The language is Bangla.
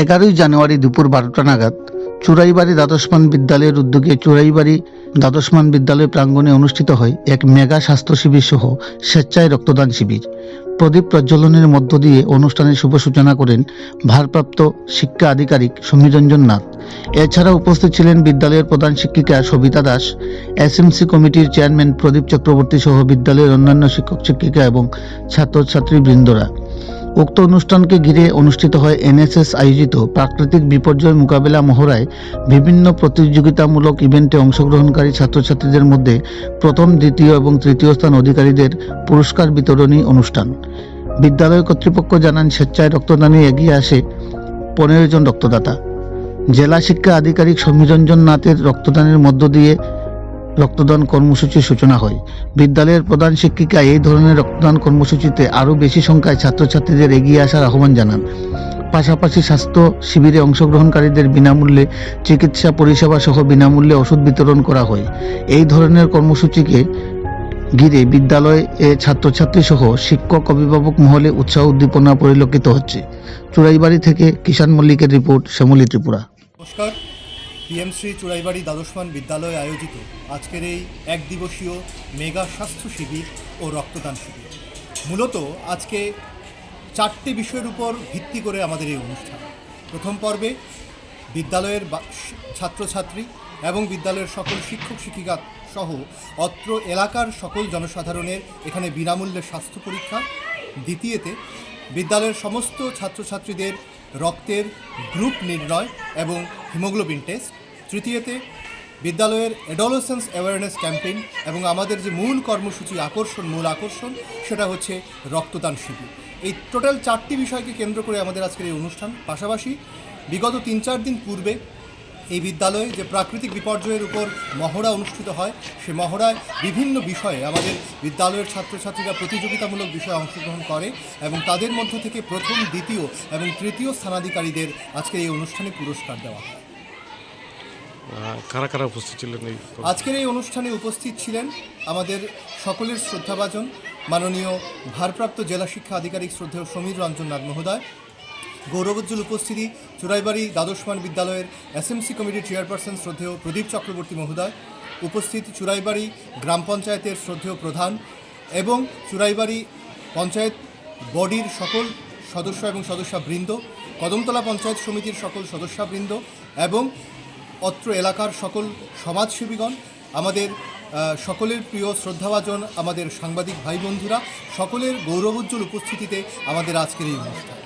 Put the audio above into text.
এগারোই জানুয়ারি দুপুর বারোটা নাগাদ চুরাইবাড়ি দ্বাদশমান বিদ্যালয়ের উদ্যোগে চুরাইবাড়ি দ্বাদশমান বিদ্যালয় প্রাঙ্গণে অনুষ্ঠিত হয় এক মেগা স্বাস্থ্য শিবির সহ স্বেচ্ছায় রক্তদান শিবির। প্রদীপ প্রজ্বলনের মধ্য দিয়ে অনুষ্ঠানের শুভ সূচনা করেন ভারপ্রাপ্ত শিক্ষা আধিকারিক সমীরঞ্জন নাথ। এছাড়া উপস্থিত ছিলেন বিদ্যালয়ের প্রধান শিক্ষিকা সবিতা দাস, এসএমসি কমিটির চেয়ারম্যান প্রদীপ চক্রবর্তী সহ বিদ্যালয়ের অন্যান্য শিক্ষক, শিক্ষিকা এবং ছাত্রছাত্রী বৃন্দরা উক্ত অনুষ্ঠানকে ঘিরে অনুষ্ঠিত হয় এনএসএস আয়োজিত প্রাকৃতিক বিপর্যয় মোকাবেলা মহড়ায় বিভিন্ন প্রতিযোগিতামূলক ইভেন্টে অংশগ্রহণকারী ছাত্রছাত্রীদের মধ্যে প্রথম, দ্বিতীয় এবং তৃতীয় স্থান অধিকারীদের পুরস্কার বিতরণী অনুষ্ঠান। বিদ্যালয় কর্তৃপক্ষ জানান, স্বেচ্ছায় রক্তদানে এগিয়ে আসে পনেরো জন রক্তদাতা। জেলা শিক্ষা আধিকারিক সমীরঞ্জন নাথের রক্তদানের মধ্য দিয়ে রক্তদান কর্মসূচির সূচনা হয়। বিদ্যালয়ের প্রধান শিক্ষিকা এই ধরনের রক্তদান কর্মসূচিতে আরও বেশি সংখ্যায় ছাত্রছাত্রীদের এগিয়ে আসার আহ্বান জানান। পাশাপাশি স্বাস্থ্য শিবিরে অংশগ্রহণকারীদের বিনামূল্যে চিকিৎসা পরিষেবা সহ বিনামূল্যে ওষুধ বিতরণ করা হয়। এই ধরনের কর্মসূচিকে ঘিরে বিদ্যালয়ে ছাত্রছাত্রী সহ শিক্ষক, অভিভাবক মহলে উৎসাহ উদ্দীপনা পরিলক্ষিত হচ্ছে। চুরাইবাড়ি থেকে কিষাণ মল্লিকের রিপোর্ট, শ্যামলী ত্রিপুরা। নমস্কার। পিএম শ্রী চুড়াইবাড়ি দ্বাদশমান বিদ্যালয়ে আয়োজিত আজকের এই এক দিবসীয় মেগা স্বাস্থ্য শিবির ও রক্তদান শিবির। মূলত আজকে চারটি বিষয়ের উপর ভিত্তি করে আমাদের এই অনুষ্ঠান। প্রথম পর্বে বিদ্যালয়ের ছাত্রছাত্রী এবং বিদ্যালয়ের সকল শিক্ষক শিক্ষিকা সহ অত্র এলাকার সকল জনসাধারণের এখানে বিনামূল্যে স্বাস্থ্য পরীক্ষা। দ্বিতীয়তে, বিদ্যালয়ের সমস্ত ছাত্রছাত্রীদের রক্তের গ্রুপ নির্ণয় এবং হিমোগ্লোবিন টেস্ট। তৃতীয়তে, বিদ্যালয়ের অ্যাডোলসেন্স অ্যাওয়ারনেস ক্যাম্পেইন এবং আমাদের যে মূল কর্মসূচি আকর্ষণ, মূল আকর্ষণ, সেটা হচ্ছে রক্তদান শিবির। এই টোটাল চারটি বিষয়কে কেন্দ্র করে আমাদের আজকের এই অনুষ্ঠান। পাশাপাশি বিগত তিন চার দিন পূর্বে এই বিদ্যালয়ে যে প্রাকৃতিক বিপর্যয়ের উপর মহড়া অনুষ্ঠিত হয় সে মহড়ায় বিভিন্ন বিষয়ে আমাদের বিদ্যালয়ের ছাত্রছাত্রীরা প্রতিযোগিতামূলক বিষয়ে অংশগ্রহণ করে এবং তাদের মধ্য থেকে প্রথম দ্বিতীয় এবং তৃতীয় স্থানাধিকারীদের আজকে এই অনুষ্ঠানে পুরস্কার দেওয়া হয়। কারা কারা উপস্থিত ছিলেন এই আজকের এই অনুষ্ঠানে উপস্থিত ছিলেন আমাদের সকলের শ্রদ্ধাভাজন মাননীয় ভারপ্রাপ্ত জেলা শিক্ষা আধিকারিক শ্রদ্ধেয় সমীর রঞ্জন নাথ মহোদয় গৌরবোজ্জ্বল উপস্থিতি, চোরাইবাড়ি দ্বাদশমান বিদ্যালয়ের এসএমসি কমিটির চেয়ারপারসন শ্রদ্ধেয় প্রদীপ চক্রবর্তী মহোদয়, উপস্থিত চুরাইবাড়ি গ্রাম পঞ্চায়েতের শ্রদ্ধেয় প্রধান এবং চুরাইবাড়ি পঞ্চায়েত বডির সকল সদস্য এবং সদস্যবৃন্দ, কদমতলা পঞ্চায়েত সমিতির সকল সদস্যবৃন্দ এবং অত্র এলাকার সকল সমাজসেবীগণ, আমাদের সকলের প্রিয় শ্রদ্ধাভাজন আমাদের সাংবাদিক ভাই বন্ধুরা সকলের গৌরবোজ্জ্বল উপস্থিতিতে আমাদের আজকের এই অনুষ্ঠান।